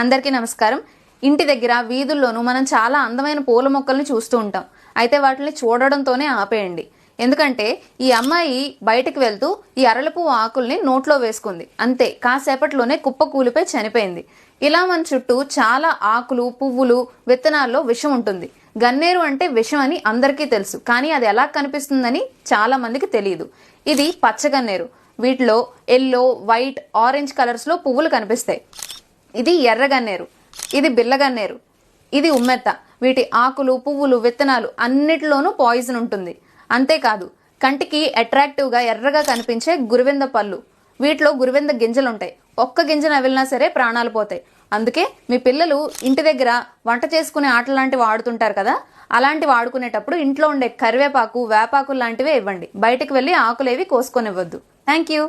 అందరికీ నమస్కారం. ఇంటి దగ్గర వీధుల్లోనూ మనం చాలా అందమైన పూల మొక్కల్ని చూస్తూ ఉంటాం. అయితే వాటిని చూడడంతోనే ఆపేయండి. ఎందుకంటే ఈ అమ్మాయి బయటికి వెళ్తూ ఈ అరలపు ఆకుల్ని నోట్లో వేసుకుంది. అంతే కాసేపట్లోనే కుప్ప కూలిపై చనిపోయింది. ఇలా మన చుట్టూ చాలా ఆకులు పువ్వులు విత్తనాల్లో విషం ఉంటుంది. గన్నేరు అంటే విషం అని అందరికీ తెలుసు. కానీ అది ఎలా కనిపిస్తుందని చాలా మందికి తెలియదు ఇది పచ్చగన్నేరు వీటిలో ఎల్లో వైట్ ఆరెంజ్ కలర్స్లో పువ్వులు కనిపిస్తాయి. ఇది ఎర్రగన్నేరు ఇది బిల్లగన్నేరు ఇది ఉమ్మెత్త. వీటి ఆకులు పువ్వులు విత్తనాలు అన్నిటిలోనూ పాయిజన్ ఉంటుంది. అంతేకాదు కంటికి అట్రాక్టివ్గా ఎర్రగా కనిపించే గురువింద పళ్ళు. వీటిలో గురువింద గింజలు ఉంటాయి ఒక్క గింజ నవిలినా సరే ప్రాణాలు పోతాయి. అందుకే మీ పిల్లలు ఇంటి దగ్గర వంట చేసుకునే ఆటలు లాంటివి ఆడుతుంటారు కదా? అలాంటివి ఆడుకునేటప్పుడు ఇంట్లో ఉండే కరివేపాకు వేపాకు లాంటివే ఇవ్వండి. బయటకు వెళ్ళి ఆకులేవి కోసుకొనివ్వద్దు. Thank you